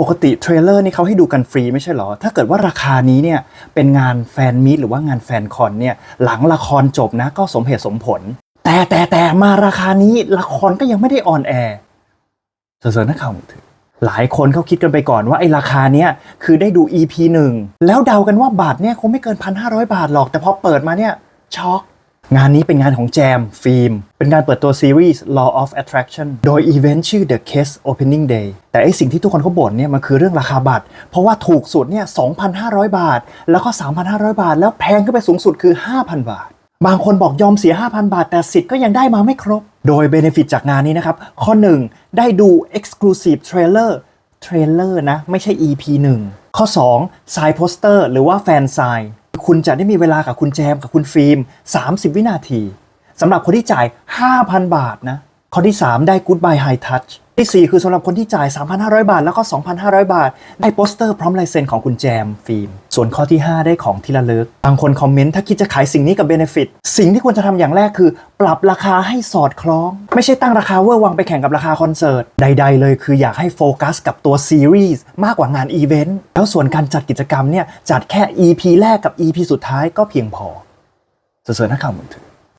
ปกติเทรลเลอร์นี่เขาให้ดูกันฟรีไม่ใช่เหรอ ถ้าเกิดว่าราคานี้เนี่ยเป็นงานแฟนมีตหรือว่างานแฟนคอนเนี่ยหลังละครจบนะก็สมเหตุสมผล แต่แต่แต่มาราคานี้ละครก็ยังไม่ได้ออนแอร์เสอๆนักข่าวมือถือหลายคนเขาคิดกันไปก่อนว่าไอ้ราคาเนี้ยคือได้ดู EP 1 แล้วเดากันว่าบาทเนี่ยคงไม่เกิน 1,500 บาทหรอกแต่พอเปิดมาเนี่ยช็อก งานนี้เป็นงานของแจม ฟิล์ม เป็นการเปิดตัวซีรีส์ Law of Attraction โดยอีเวนต์ชื่อ The Case Opening Day แต่ไอสิ่งที่ทุกคนเขาบ่นเนี่ยมันคือเรื่องราคาบัตร เพราะว่าถูกสุดเนี่ย 2,500 บาท แล้วก็ 3,500 บาท แล้วแพงขึ้นไปสูงสุดคือ 5,000 บาท บางคนบอกยอมเสีย 5,000 บาท แต่สิทธิ์ก็ยังได้มาไม่ครบ โดยเบเนฟิตจากงานนี้นะครับ ข้อ 1 ได้ดู Exclusive Trailer เทรลเลอร์นะ ไม่ใช่ EP 1 ข้อ2 s i โปสเตอร์หรือว่าแฟนไซน์ คุณจะได้มีเวลากับคุณแจมกับคุณฟิล์ม30 วินาทีสำหรับคนที่จ่าย 5,000 บาทนะ ข้อที่ 3 ได้ Goodbye High Touch ที่ 4 คือสำหรับคนที่จ่าย 3,500 บาท แล้วก็ 2,500 บาท ได้โปสเตอร์พร้อมลายเซ็นของคุณแจมฟิล์ม ส่วนข้อที่ 5 ได้ของที่ระลึก บางคนคอมเมนต์ถ้าคิดจะขายสิ่งนี้กับ Benefit สิ่งที่ควรจะทำอย่างแรกคือ ปรับราคาให้สอดคล้อง ไม่ใช่ตั้งราคาเวอร์วังไปแข่งกับราคาคอนเสิร์ต ใด ๆ เลยคืออยากให้โฟกัสกับตัวซีรีส์มากกว่างานอีเวนต์ แล้วส่วนการจัดกิจกรรมเนี่ยจัดแค่ EP แรกกับ EP สุดท้ายก็เพียงพอเสริญนักข่าวมือถือ